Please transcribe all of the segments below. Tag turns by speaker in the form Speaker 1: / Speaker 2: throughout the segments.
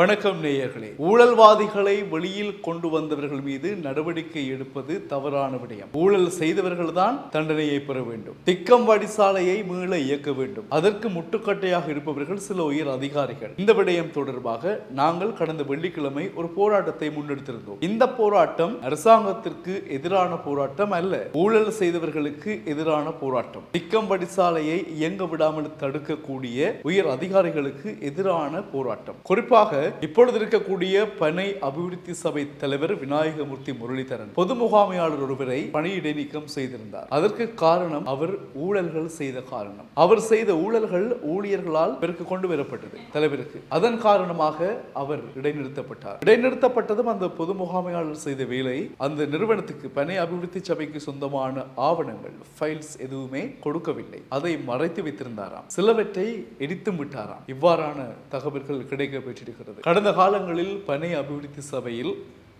Speaker 1: வணக்கம் நேயர்களே. ஊழல்வாதிகளை வெளியில் கொண்டு வந்தவர்கள் மீது நடவடிக்கை எடுப்பது தவறான விடயம். ஊழல் செய்தவர்கள் தான் தண்டனையை பெற வேண்டும். திக்கம் வடிசாலையை மீள இயக்க வேண்டும். அதற்கு முட்டுக்கட்டையாக இருப்பவர்கள் சில உயர் அதிகாரிகள். இந்த விடயம் தொடர்பாக நாங்கள் கடந்த வெள்ளிக்கிழமை ஒரு போராட்டத்தை முன்னெடுத்திருந்தோம். இந்த போராட்டம் அரசாங்கத்திற்கு எதிரான போராட்டம் அல்ல. ஊழல் செய்தவர்களுக்கு எதிரான போராட்டம். திக்கம் வடிசாலையை இயங்க விடாமல் தடுக்கக்கூடிய உயர் அதிகாரிகளுக்கு எதிரான போராட்டம். குறிப்பாக இப்பொழுது இருக்கக்கூடிய பனை அபிவிருத்தி சபை தலைவர் விநாயகமூர்த்தி முரளிதரன் பொது முகாமையாளர் ஒருவரை பணியிடை நீக்கம் செய்திருந்தார். அதற்கு காரணம் அவர் ஊழல்கள் செய்த காரணம். அவர் செய்த ஊழல்கள் ஊழியர்களால் கொண்டு வரப்பட்டது தலைவருக்கு. அதன் காரணமாக அவர் இடைநிறுத்தப்பட்டார். இடைநிறுத்தப்பட்டதும் அந்த பொது முகாமையாளர் செய்த வேலை அந்த நிறுவனத்துக்கு பனை அபிவிருத்தி சபைக்கு சொந்தமான ஆவணங்கள் ஃபைல்ஸ் எதுவுமே கொடுக்கவில்லை. அதை மறைத்து வைத்திருந்தாராம். சிலவற்றை எடித்தும் விட்டாராம். இவ்வாறான தகவல்கள் கிடைக்க பெற்றிருக்கிறது கடந்த காலங்களில் பனை அபிவிருத்தி சபையில்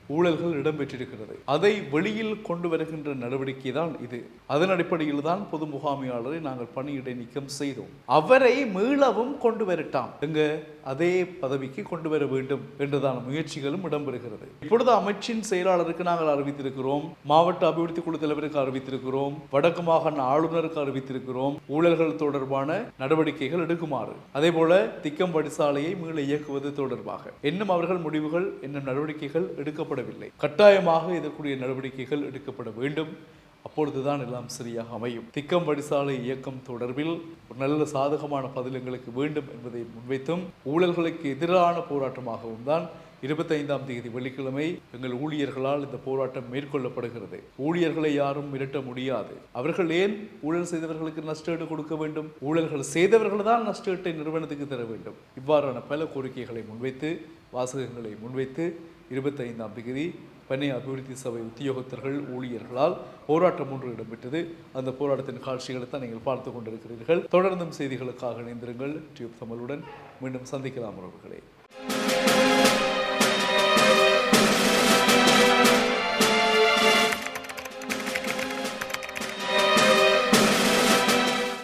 Speaker 1: ஊழல்கள் இடம்பெற்றிருக்கிறது. அதை வெளியில் கொண்டு வருகின்ற நடவடிக்கை தான் இது. அதன் அடிப்படையில் தான் பொது முகாமையாளரை நாங்கள் பணியிடை நீக்கம் செய்தோம். அவரை மீளவும் கொண்டு வரட்டாம். எங்க அதே பதவிக்கு கொண்டு வர வேண்டும் என்றதான முயற்சிகளும் இடம்பெறுகிறது. இப்பொழுது அமைச்சின் செயலாளருக்கு நாங்கள் அறிவித்திருக்கிறோம். மாவட்ட அபிவிருத்தி குழு தலைவருக்கு அறிவித்திருக்கிறோம். வடக்கு மாகாண ஆளுநருக்கு அறிவித்திருக்கிறோம். ஊழல்கள் தொடர்பான நடவடிக்கைகள் எடுக்குமாறு. அதே போல திக்கம் படிசாலையை மீள இயக்குவது தொடர்பாக. இன்னும் அவர்கள் முடிவுகள் இன்னும் நடவடிக்கைகள் எடுக்கப்படவில்லை கட்டாயமாக இதற்குரிய நடவடிக்கைகள் எடுக்கப்பட வேண்டும். அப்பொழுதுதான் எல்லாம் சரியாக அமையும். திக்கம் வடிசாலை இயக்கம் தொடர்பில் ஒரு நல்ல சாதகமான பதில் எங்களுக்கு வேண்டும் என்பதை முன்வைத்தும் ஊழல்களுக்கு எதிரான போராட்டமாகவும் தான் இருபத்தைந்தாம் தேதி வெள்ளிக்கிழமை எங்கள் ஊழியர்களால் இந்த போராட்டம் மேற்கொள்ளப்படுகிறது. ஊழியர்களை யாரும் மிரட்ட முடியாது. அவர்கள் ஏன் ஊழல் செய்தவர்களுக்கு நஷ்டஈடு கொடுக்க வேண்டும்? ஊழல்கள் செய்தவர்கள் தான் நஷ்டஈட்டை நிறுவனத்துக்கு தர வேண்டும். இவ்வாறான பல கோரிக்கைகளை முன்வைத்து வாசகங்களை முன்வைத்து இருபத்தைந்தாம் தேதி பண்ணை அபிவிருத்தி சபை உத்தியோகத்தர்கள் ஊழியர்களால் போராட்டம் ஒன்று இடம்பெற்றது. அந்த போராட்டத்தின் காட்சிகளை தான் நீங்கள் பார்த்து கொண்டிருக்கிறீர்கள். தொடர்ந்தும் செய்திகளுக்காக இணைந்திருங்கள். டியூப் தமிழுடன் மீண்டும் சந்திக்கலாம் உறவுகளே.